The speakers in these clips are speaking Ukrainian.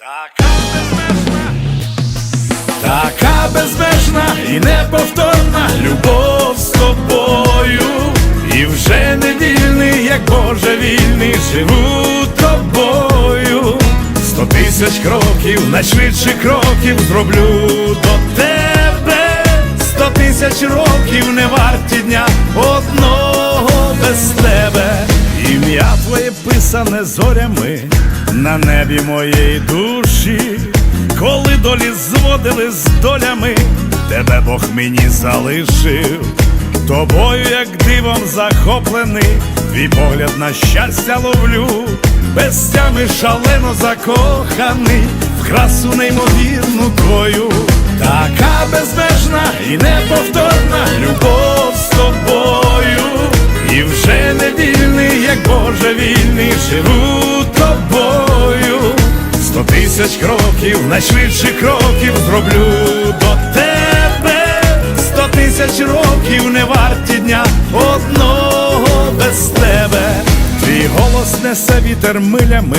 Така безмежна, така безмежна і неповторна любов з тобою. І вже не вільний, як Боже вільний, живу тобою. Сто тисяч кроків, найшвидше кроків зроблю до тебе. Сто тисяч років не варті дня одного без тебе. Ім'я твоє писане зорями на небі моєї душі, коли долі зводили з долями, тебе Бог мені залишив, тобою, як дивом захоплений, твій погляд на щастя ловлю, без тями шалено закоханий, в красу неймовірну твою, така безмежна і неповторна любов з тобою. І вже не вільний, як Боже вільний, живу тисяч кроків, найшвидше кроків зроблю до тебе. Сто тисяч років не варті дня одного без тебе. Твій голос несе вітер милями,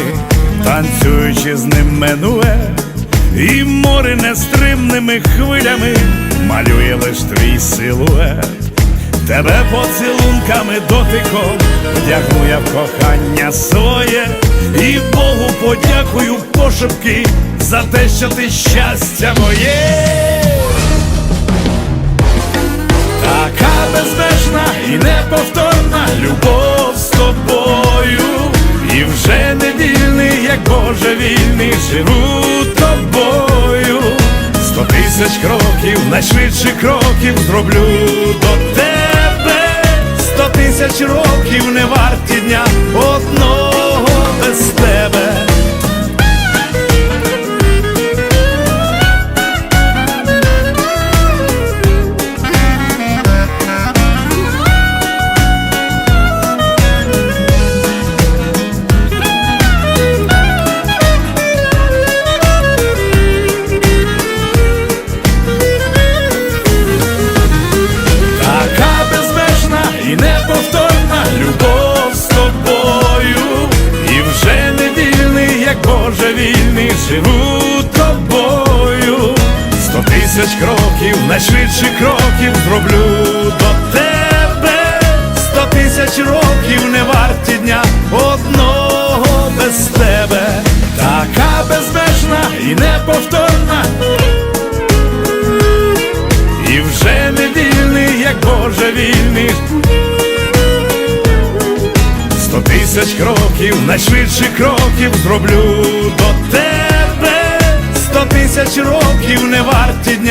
танцюючи з ним менуе. І море нестримними хвилями малює лиш твій силует. Тебе поцілунками дотиком вдягну я в кохання своє, і подякую пошепки за те, що ти щастя моє. Така безмежна і неповторна любов з тобою, і вже не вільний, як Боже вільний, живу тобою. Сто тисяч кроків, найшвидше кроків зроблю до тебе. Сто тисяч років не варті дня одного без тебе. Найшвидше кроків зроблю до тебе. Сто тисяч років не варті дня одного без тебе. Така безмежна і неповторна. І вже не вільний, як Боже вільний. Сто тисяч кроків, найшвидше кроків зроблю до тебе. Сто тисяч років не варті дня